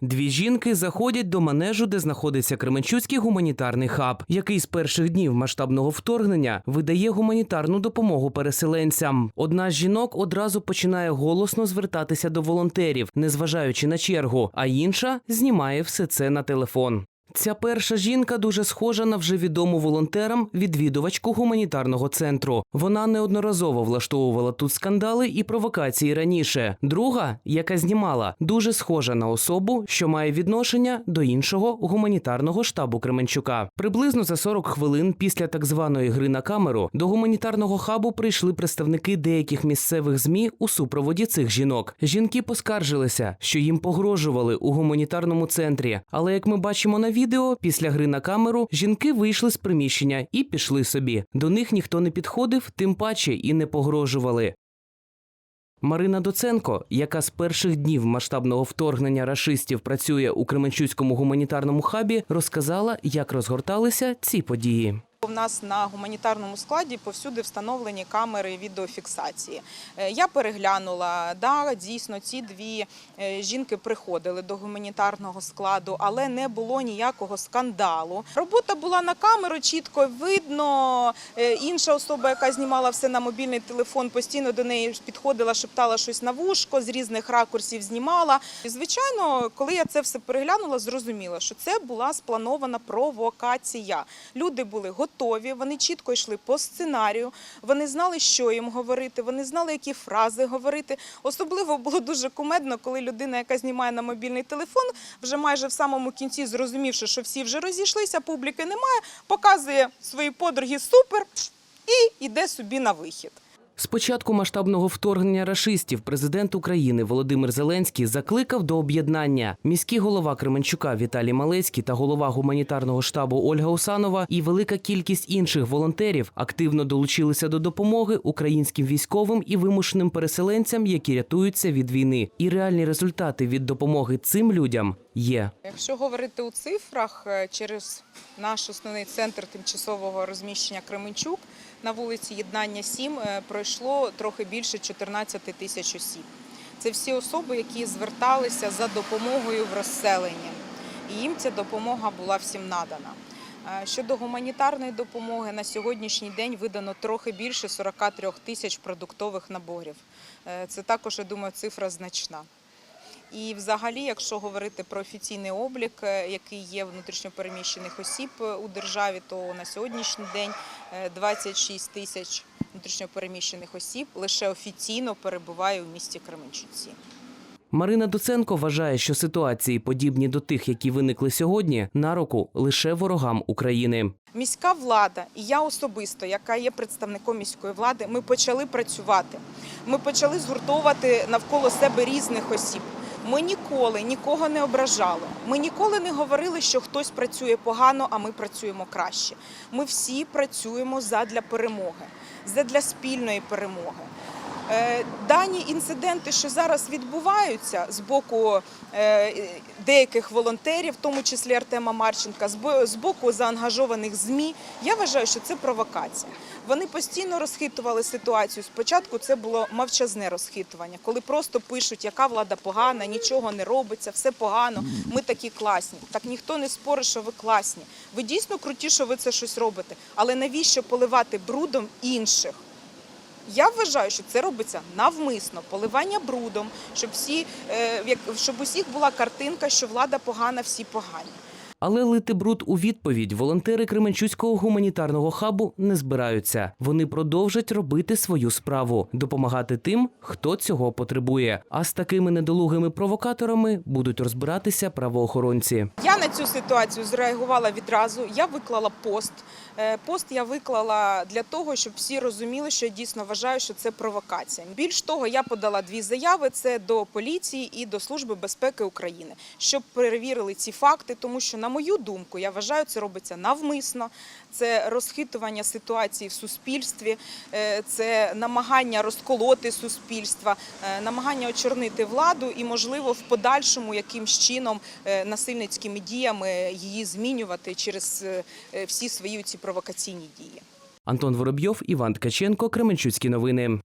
Дві жінки заходять до манежу, де знаходиться Кременчуцький гуманітарний хаб, який з перших днів масштабного вторгнення видає гуманітарну допомогу переселенцям. Одна з жінок одразу починає голосно звертатися до волонтерів, незважаючи на чергу, а інша знімає все це на телефон. Ця перша жінка дуже схожа на вже відому волонтерам відвідувачку гуманітарного центру. Вона неодноразово влаштовувала тут скандали і провокації раніше. Друга, яка знімала, дуже схожа на особу, що має відношення до іншого гуманітарного штабу Кременчука. Приблизно за 40 хвилин після так званої гри на камеру до гуманітарного хабу прийшли представники деяких місцевих змі у супроводі цих жінок. Жінки поскаржилися, що їм погрожували у гуманітарному центрі. Але як ми бачимо на відео, після гри на камеру жінки вийшли з приміщення і пішли собі. До них ніхто не підходив, тим паче і не погрожували. Марина Доценко, яка з перших днів масштабного вторгнення рашистів працює у Кременчуцькому гуманітарному хабі, розказала, як розгорталися ці події. У нас на гуманітарному складі повсюди встановлені камери відеофіксації. Е, Я переглянула, да, дійсно, ці дві е, жінки приходили до гуманітарного складу, але не було ніякого скандалу. Робота була на камеру, чітко видно. Е, Інша особа, яка знімала все на мобільний телефон, постійно до неї підходила, шептала щось на вушко, з різних ракурсів знімала. І, звичайно, коли я це все переглянула, зрозуміла, що це була спланована провокація. Люди були готові, вони чітко йшли по сценарію, вони знали, що їм говорити, вони знали, які фрази говорити. Особливо було дуже кумедно, коли людина, яка знімає на мобільний телефон, вже майже в самому кінці, зрозумівши, що всі вже розійшлися, публіки немає, показує свої подруги супер і йде собі на вихід. З початку масштабного вторгнення рашистів президент України Володимир Зеленський закликав до об'єднання. Міський голова Кременчука Віталій Малецький та голова гуманітарного штабу Ольга Усанова і велика кількість інших волонтерів активно долучилися до допомоги українським військовим і вимушеним переселенцям, які рятуються від війни. І реальні результати від допомоги цим людям є. Якщо говорити у цифрах, е, через наш основний центр тимчасового розміщення Кременчук на вулиці Єднання 7 е, пройшло трохи більше 14 тисяч осіб. Це всі особи, які зверталися за допомогою в розселенні. І їм ця допомога була всім надана. Е, Щодо гуманітарної допомоги, на сьогоднішній день видано трохи більше 43 тисяч продуктових наборів. Це також, я думаю, цифра значна. І взагалі, якщо говорити про офіційний облік, е, який є внутрішньопереміщених осіб е, у державі, то на сьогоднішній день е, 26 тисяч внутрішньопереміщених осіб лише офіційно перебуває у місті Кременчуці. Марина Доценко вважає, що ситуації, подібні до тих, які виникли сьогодні, на руку лише ворогам України. Міська влада і я особисто, яка є представником міської влади, ми почали працювати. Ми почали згуртовувати навколо себе різних осіб. Ми ніколи нікого не ображали. Ми ніколи не говорили, що хтось працює погано, а ми працюємо краще. Ми всі працюємо задля перемоги, задля спільної перемоги. Е, Дані інциденти, що зараз відбуваються з боку е, деяких волонтерів, в тому числі Артема Марченка, з боку заангажованих ЗМІ, я вважаю, що це провокація. Вони постійно розхитували ситуацію. Спочатку це було мовчазне розхитування, коли просто пишуть, яка влада погана, нічого не робиться, все погано. Ми такі класні. Так ніхто не спорить, що ви класні. Ви дійсно круті, що ви це щось робите. Але навіщо поливати брудом інших? Я вважаю, що це робиться навмисно, поливання брудом, щоб всі е, щоб усіх була картинка, що влада погана, всі погані. Але лити бруд у відповідь волонтери Кременчуцького гуманітарного хабу не збираються. Вони продовжать робити свою справу, допомагати тим, хто цього потребує. А з такими недолугими провокаторами будуть розбиратися правоохоронці. Я на цю ситуацію зреагувала відразу. Я виклала пост. Е, Пост я виклала для того, щоб всі розуміли, що я дійсно вважаю, що це провокація. Більш того, я подала дві заяви: це до поліції і до Служби безпеки України, щоб перевірили ці факти, тому що, на мою думку, я вважаю, це робиться навмисно. Це розхитування ситуації в суспільстві, е, це намагання розколоти суспільства, е, намагання очорнити владу і, можливо, в подальшому якимсь чином е, насильницькими діями її змінювати через всі свої ці провокаційні дії. Антон Воробйов, Іван Ткаченко, Кременчуцькі новини.